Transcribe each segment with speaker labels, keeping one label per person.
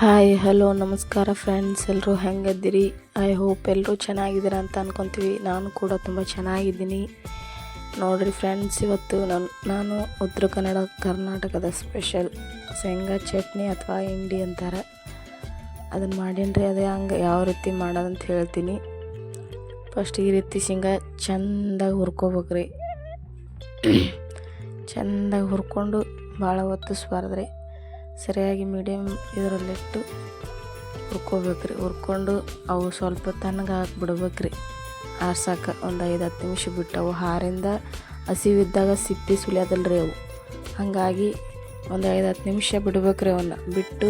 Speaker 1: Hi hello ನಮಸ್ಕಾರ friends ಎಲ್ಲರೂ ಹೆಂಗದ್ದೀರಿ? I hope ಎಲ್ಲರೂ ಚೆನ್ನಾಗಿದ್ದೀರ ಅಂತ ಅನ್ಕೊತೀವಿ. ನಾನು ಕೂಡ ತುಂಬ ಚೆನ್ನಾಗಿದ್ದೀನಿ. ನೋಡಿರಿ ಫ್ರೆಂಡ್ಸ್ ಇವತ್ತು ನಾನು ನಾನು ಉತ್ತರ ಕನ್ನಡ ಕರ್ನಾಟಕದ ಸ್ಪೆಷಲ್ ಶೇಂಗಾ ಚಟ್ನಿ ಅಥವಾ ಇಂಡಿ ಅಂತಾರೆ. ಅದನ್ನು ಮಾಡೀನಿ ಅದೇ ಹಂಗೆ ಯಾವ ರೀತಿ ಮಾಡೋದಂತ ಹೇಳ್ತೀನಿ. ಫಸ್ಟ್ ಈ ರೀತಿ ಶೇಂಗಾ ಚೆಂದಾಗಿ ಹುರ್ಕೋಬೇಕ್ರಿ. ಚೆಂದಾಗಿ ಹುರ್ಕೊಂಡು ಭಾಳ ಹೊತ್ತಿಸ್ಬಾರ್ದ್ರಿ ಸರಿಯಾಗಿ ಮೀಡಿಯಮ್ ಇದರಲ್ಲಿಟ್ಟು ಹುರ್ಕೋಬೇಕ್ರಿ. ಹುರ್ಕೊಂಡು ಅವು ಸ್ವಲ್ಪ ತಣ್ಣಗೆ ಹಾಕ್ಬಿಡ್ಬೇಕ್ರಿ. ಆರ್ಸಕ್ಕೆ ಒಂದು ಐದು ಹತ್ತು ನಿಮಿಷ ಬಿಟ್ಟು ಅವು ಹಾರಿಂದ ಹಸಿವಿದ್ದಾಗ ಸಿಪ್ಪಿ ಸುಲಿಯೋದಲ್ರಿ ಅವು. ಹಾಗಾಗಿ ಒಂದು ಐದು ಹತ್ತು ನಿಮಿಷ ಬಿಡ್ಬೇಕ್ರಿ ಅವನ್ನ. ಬಿಟ್ಟು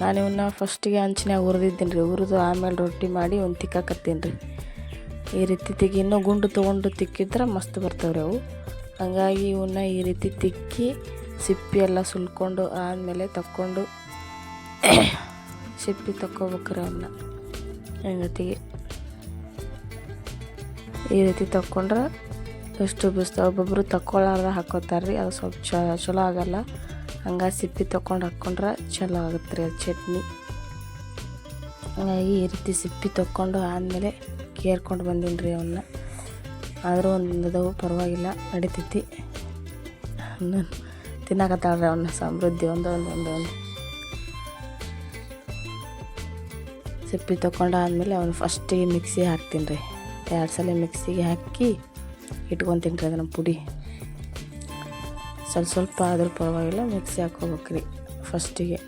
Speaker 1: ನಾನು ಇವನ್ನ ಫಸ್ಟಿಗೆ ಹಂಚಿನಾಗ ಹುರಿದಿದ್ದೀನಿ ರೀ ಹುರಿದು ಆಮೇಲೆ ರೊಟ್ಟಿ ಮಾಡಿ ಒಂದು ತಿಕ್ಕಾಕತ್ತೀನಿ ರೀ ಈ ರೀತಿ ತಿಕ್ಕಿ ಇನ್ನೂ ಗುಂಡು ತೊಗೊಂಡು ತಿಕ್ಕಿದ್ರೆ ಮಸ್ತ್ ಬರ್ತಾವ್ರಿ ಅವು. ಹಾಗಾಗಿ ಇವನ್ನ ಈ ರೀತಿ ತಿಕ್ಕಿ ಸಿಪ್ಪಿ ಎಲ್ಲ ಸುಲ್ಕೊಂಡು ಆದಮೇಲೆ ತಕ್ಕೊಂಡು ಸಿಪ್ಪಿ ತಕ್ಕೋಬೇಕ್ರಿ ಅವನ್ನ ಹೆಂಗತಿಗೆ ಈ ರೀತಿ ತಕ್ಕೊಂಡ್ರೆ ಎಷ್ಟು ಬಿಸ್ತ ಒಬ್ಬೊಬ್ಬರು ತಕ್ಕೊಳ್ಳಾರ ಹಾಕೋತಾರ್ರಿ, ಅದು ಸ್ವಲ್ಪ ಚ, ಚಲೋ ಆಗಲ್ಲ. ಹಂಗೆ ಸಿಪ್ಪಿ ತಕ್ಕೊಂಡು ಹಾಕ್ಕೊಂಡ್ರೆ ಚಲೋ ಆಗುತ್ತೆ ರೀ ಅದು ಚಟ್ನಿ. ಹಾಗಾಗಿ ಈ ರೀತಿ ಸಿಪ್ಪಿ ತಕ್ಕೊಂಡು ಆದಮೇಲೆ ಕೇರ್ಕೊಂಡು ಬಂದೀನಿ ರೀ ಅವನ್ನ ಆದರೂ ಒಂದು ಪರವಾಗಿಲ್ಲ, ನಡಿತೈತಿ. ತಿನ್ನಕತ್ತಾಳ್ರಿ ಅವನ್ನ ಸಮೃದ್ಧಿ ಒಂದು ಒಂದು ಒಂದು ಒಂದು. ಸಿಪ್ಪಿ ತೊಗೊಂಡಾದ್ಮೇಲೆ ಅವನು ಫಸ್ಟಿಗೆ ಮಿಕ್ಸಿ ಹಾಕ್ತೀನಿ ರೀ ಎರಡು ಸಲ ಮಿಕ್ಸಿಗೆ ಹಾಕಿ ಇಟ್ಕೊತೀನಿ ರೀ ಅದನ್ನು ಪುಡಿ. ಸ್ವಲ್ಪ ಸ್ವಲ್ಪ ಆದರೂ ಪರವಾಗಿಲ್ಲ ಮಿಕ್ಸಿ ಹಾಕ್ಕೋಬೇಕ್ರಿ ಫಸ್ಟಿಗೆ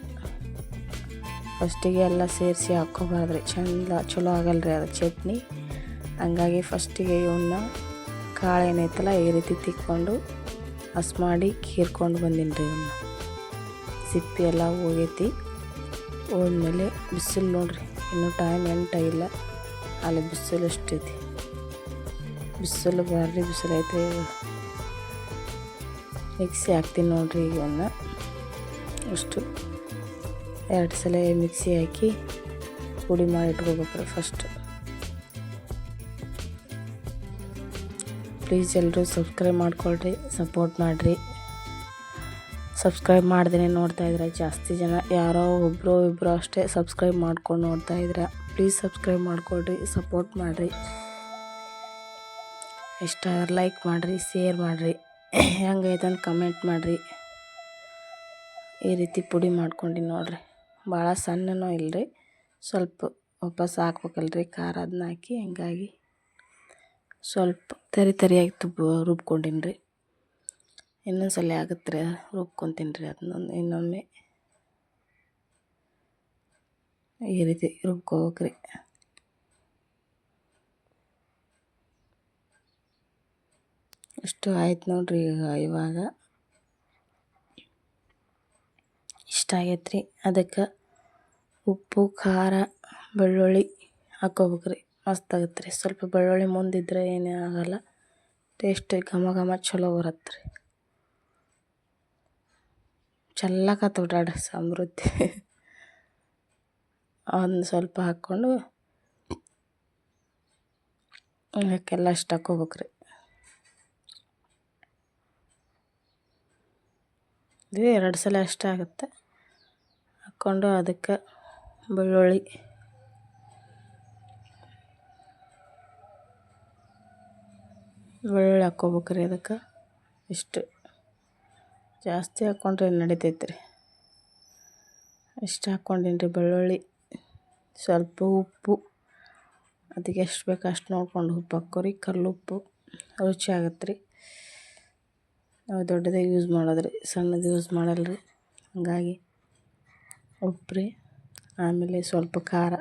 Speaker 1: ಫಸ್ಟಿಗೆ ಎಲ್ಲ ಸೇರಿಸಿ ಹಾಕ್ಕೋಬಾರ್ದ್ರಿ. ಚಂದ ಚಲೋ ಆಗಲ್ಲ ರೀ ಅದು ಚಟ್ನಿ. ಹಂಗಾಗಿ ಫಸ್ಟಿಗೆ ಇವನ್ನ ಕಾಳು ಏನೈತಲ್ಲ ಈ ರೀತಿ ತಿಕ್ಕೊಂಡು ಹಸ್ ಮಾಡಿ ಕೀರ್ಕೊಂಡು ಬಂದೀನಿ ರೀ ಇವನ್ನ ಸಿಪ್ಪಿ ಎಲ್ಲ ಹೋಗೈತಿ. ಹೋದ್ಮೇಲೆ ಬಿಸಿಲು ನೋಡ್ರಿ, ಇನ್ನೂ ಟೈಮ್ ಎಂಟಾಗಿಲ್ಲ ಅಲ್ಲಿ ಬಿಸಿಲು ಎಷ್ಟೈತಿ. ಬಿಸಿಲು ಭಾರಿ ಬಿಸಿಲು ಐತೆ ಮಿಕ್ಸಿ ಹಾಕ್ತೀನಿ ನೋಡ್ರಿ ಈಗ ಇವನ್ನ ಅಷ್ಟು. ಎರಡು ಸಲ ಮಿಕ್ಸಿ ಹಾಕಿ ಪುಡಿ ಮಾಡಿ ಇಟ್ಕೋಬೇಕ್ರಿ ಫಸ್ಟ್ ಪ್ಲೀಸ್ ಎಲ್ಲರೂ ಸಬ್ಸ್ಕ್ರೈಬ್ ಮಾಡ್ಕೊಳ್ರಿ, ಸಪೋರ್ಟ್ ಮಾಡಿರಿ. ಸಬ್ಸ್ಕ್ರೈಬ್ ಮಾಡ್ದೇ ನೋಡ್ತಾ ಇದ್ರೆ ಜಾಸ್ತಿ ಜನ, ಯಾರೋ ಒಬ್ಬರು ಇಬ್ಬರು ಅಷ್ಟೇ ಸಬ್ಸ್ಕ್ರೈಬ್ ಮಾಡ್ಕೊಂಡು ನೋಡ್ತಾ ಇದ್ರೆ ಪ್ಲೀಸ್ ಸಬ್ಸ್ಕ್ರೈಬ್ ಮಾಡ್ಕೊಳ್ರಿ, ಸಪೋರ್ಟ್ ಮಾಡಿರಿ. ಇಷ್ಟ ಲೈಕ್ ಮಾಡಿರಿ, ಶೇರ್ ಮಾಡಿರಿ. ಹೆಂಗೈತೆ ಅಂತ ಕಮೆಂಟ್ ಮಾಡಿರಿ. ಈ ರೀತಿ ಪುಡಿ ಮಾಡ್ಕೊಂಡು ನೋಡಿರಿ. ಭಾಳ ಸಣ್ಣನೂ ಇಲ್ಲರಿ ಸ್ವಲ್ಪ ವಾಪಸ್ ಹಾಕ್ಬೇಕಲ್ರಿ ಖಾರ ಅದನ್ನ ಹಾಕಿ, ಹಂಗಾಗಿ ಸ್ವಲ್ಪ ತರಿ ತರಿಯಾಗಿ ತುಪ್ಪ ರುಬ್ಕೊಂಡಿನಿ ರೀ ಇನ್ನೊಂದು ಸಲ ಆಗತ್ತೆ ರುಬ್ಕೊತೀನಿ ರೀ ಅದನ್ನೊಂದು ಇನ್ನೊಮ್ಮೆ. ಈ ರೀತಿ ರುಬ್ಕೋಬೇಕ್ರಿ. ಅಷ್ಟು ಆಯ್ತು ನೋಡ್ರಿ ಈಗ ಇವಾಗ. ಇಷ್ಟ ಆಗೈತೆ ರೀ ಅದಕ್ಕೆ ಉಪ್ಪು, ಖಾರ, ಬೆಳ್ಳುಳ್ಳಿ ಹಾಕ್ಕೋಬೇಕ್ರಿ. ಮಸ್ತ್ ಆಗುತ್ತೆ ರೀ ಸ್ವಲ್ಪ ಬೆಳ್ಳುಳ್ಳಿ ಮುಂದಿದ್ರೆ ಏನೇ ಆಗೋಲ್ಲ. ಟೇಸ್ಟ್ ಘಮ ಘಮ ಚಲೋ ಬರುತ್ತೆ ರೀ ಚಲ್ಲಕತ್ತ ಡಾಡ ಸಮೃದ್ಧಿ. ಒಂದು ಸ್ವಲ್ಪ ಹಾಕ್ಕೊಂಡು ಅದಕ್ಕೆಲ್ಲ ಅಷ್ಟು ಹಾಕ್ಕೋಬೇಕ್ರಿ ಇದು ಎರಡು ಸಲ ಅಷ್ಟೇ ಆಗುತ್ತೆ. ಹಾಕ್ಕೊಂಡು ಅದಕ್ಕೆ ಬೆಳ್ಳುಳ್ಳಿ. ಬೆಳ್ಳುಳ್ಳಿ ಹಾಕ್ಕೋಬೇಕ್ರಿ ಅದಕ್ಕೆ. ಇಷ್ಟು. ಜಾಸ್ತಿ ಹಾಕ್ಕೊಂಡ್ರೆ ನಡಿತೈತೆ ರೀ ಇಷ್ಟು ಹಾಕ್ಕೊಂಡೀನಿ ರೀ ಬೆಳ್ಳುಳ್ಳಿ. ಸ್ವಲ್ಪ ಉಪ್ಪು. ಅದಕ್ಕೆ ಎಷ್ಟು ಬೇಕು ಅಷ್ಟು ನೋಡ್ಕೊಂಡು ಉಪ್ಪು ಕಲ್ಲು ಕಲ್ಲುಪ್ಪು ರುಚಿ ಆಗತ್ತೆ ರೀ ನಾವು ದೊಡ್ಡದೇ ಯೂಸ್ ಮಾಡೋದ್ರಿ. ಸಣ್ಣದು ಯೂಸ್ ಮಾಡಲ್ಲ ರೀ ಹಂಗಾಗಿ ಉಪ್ಪು ರೀ ಆಮೇಲೆ ಸ್ವಲ್ಪ ಖಾರ.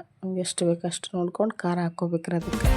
Speaker 1: ಎಷ್ಟು ಬೇಕು ಅಷ್ಟು ನೋಡ್ಕೊಂಡು ಖಾರ ಹಾಕ್ಕೋಬೇಕ್ರಿ ಅದಕ್ಕೆ.